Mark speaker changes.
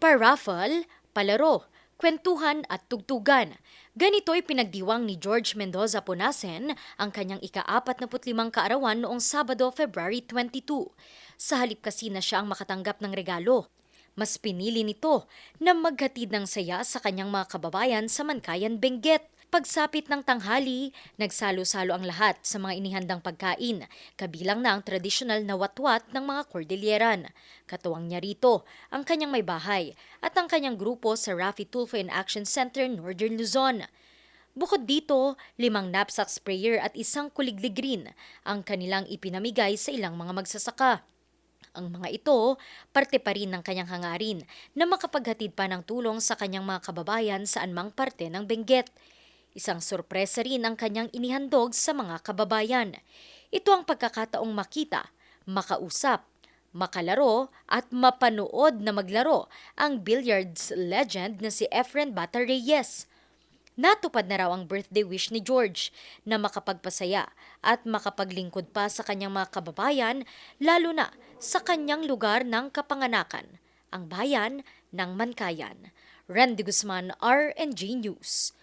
Speaker 1: Paraffle, palaro, kwentuhan at tugtugan. Ganito'y pinagdiwang ni George Mendoza Punasen ang kanyang ika-45 kaarawan noong Sabado, February 22. Sa halip kasi na siya ang makatanggap ng regalo. Mas pinili nito na maghatid ng saya sa kanyang mga kababayan sa Mankayan, Benguet. Pagsapit ng tanghali, nagsalo-salo ang lahat sa mga inihandang pagkain, kabilang na ang tradisyonal na watwat ng mga Cordilleran. Katuwang niya rito ang kanyang may bahay at ang kanyang grupo sa Rafi Tulfo in Action Center, Northern Luzon. Bukod dito, limang knapsack sprayer at isang kuliglig rin ang kanilang ipinamigay sa ilang mga magsasaka. Ang mga ito, parte pa rin ng kanyang hangarin na makapaghatid pa ng tulong sa kanyang mga kababayan sa anmang parte ng Benguet. Isang sorpresa rin ang kanyang inihandog sa mga kababayan. Ito ang pagkakataong makita, makausap, makalaro at mapanood na maglaro ang billiards legend na si Efren Bata Reyes. Natupad na raw ang birthday wish ni George na makapagpasaya at makapaglingkod pa sa kanyang mga kababayan lalo na sa kanyang lugar ng kapanganakan, ang bayan ng Mankayan. Randy Guzman, RNG News.